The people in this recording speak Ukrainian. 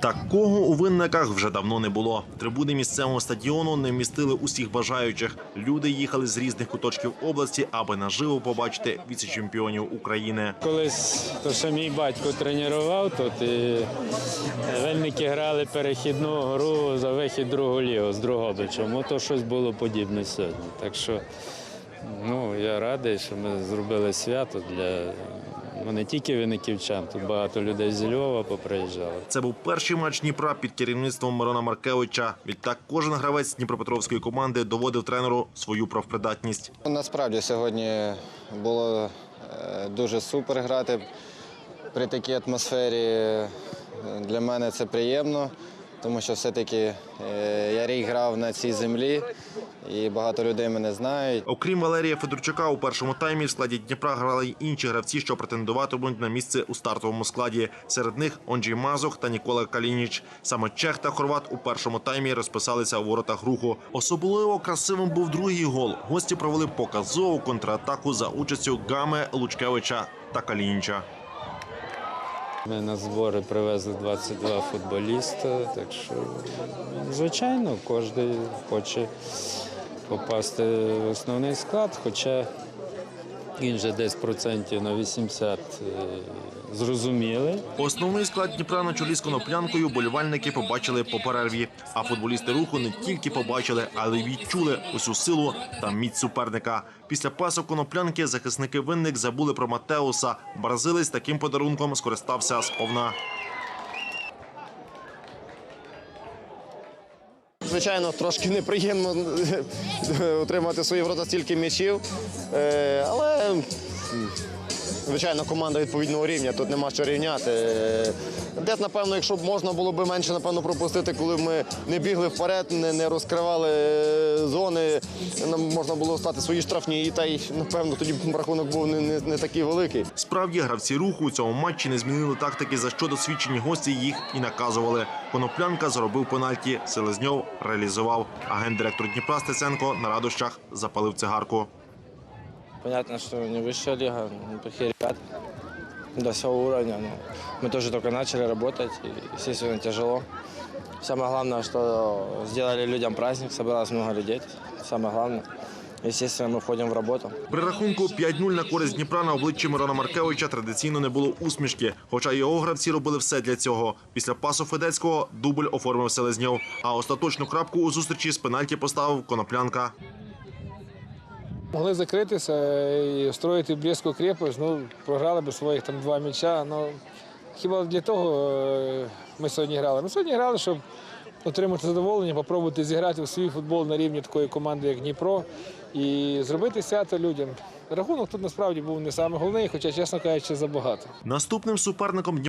Такого у винниках вже давно не було. Трибуни місцевого стадіону не вмістили усіх бажаючих. Люди їхали з різних куточків області, аби наживо побачити віце-чемпіонів України. Колись то, що мій батько тренував тут, і вельники грали перехідну гру за вихід другу лігу з Другобичем. Ото щось було подібне сьогодні. Так що ну, я радий, що ми зробили свято для ну, не тільки виниківчан, тут багато людей з Львова поприїжджали. Це був перший матч Дніпра під керівництвом Мирона Маркевича. Відтак кожен гравець Дніпропетровської команди доводив тренеру свою профпридатність. Насправді сьогодні було е, дуже супер грати при такій атмосфері. Для мене це приємно, тому що все-таки е, я рік грав на цій землі і багато людей мене знають. Окрім Валерія Федорчука, у першому таймі в складі Дніпра грали й інші гравці, що претендуватимуть на місце у стартовому складі. Серед них Онджій Мазух та Нікола Калініч. Саме Чех та Хорват у першому таймі розписалися у воротах руху. Особливо красивим був другий гол. Гості провели показову контратаку за участю Гаме Лучкевича та Калініча. Ми на збори привезли 22 футболіста, так що, звичайно, кожен хоче попасти в основний склад, хоча він вже десь процентів на 80 е, зрозуміли. Основний склад Дніпра на чолі з коноплянкою болівальники побачили по перерві. А футболісти руху не тільки побачили, але й відчули усю силу та міць суперника. Після пасу коноплянки захисники винник забули про Матеуса. Бразилець таким подарунком скористався сповна. Звичайно, трошки неприємно отримати в свої ворота стільки м'ячів. Е, Але, звичайно, команда відповідного рівня, тут нема що рівняти. Десь, напевно, якщо б можна було б менше напевно, пропустити, коли ми не бігли вперед, не, не розкривали е, зони, нам можна було стати свої штрафні, і та й, напевно, тоді рахунок був не, не, не такий великий. Справді гравці руху у цьому матчі не змінили тактики, за що досвідчені гості їх і наказували. Коноплянка заробив пенальті, Селезньов реалізував. Агент-директор Дніпра Стеценко на радощах запалив цигарку. Понятно, что не высшая лига, неплохие ребята до всего уровня. Но мы тоже только начали работать, и, естественно, тяжело. Самое главное, что сделали людям праздник, собралось много людей. Самое главное. Естественно, мы входим в работу. При рахунку 5-0 на користь Дніпра на обличчі Мирона Маркевича традиційно не було усмішки, хоча його гравці робили все для цього. Після пасу Федецького дубль оформив Селезньов, а остаточну крапку у зустрічі з пенальті поставив Коноплянка. Могли закритися і строїти близьку крепость, ну, програли б своїх там два м'яча. Ну, хіба для того е, ми сьогодні грали? Ми сьогодні грали, щоб отримати задоволення, спробувати зіграти в свій футбол на рівні такої команди, як Дніпро, і зробити свято людям. Рахунок тут насправді був не саме головний, хоча, чесно кажучи, забагато. Наступним суперником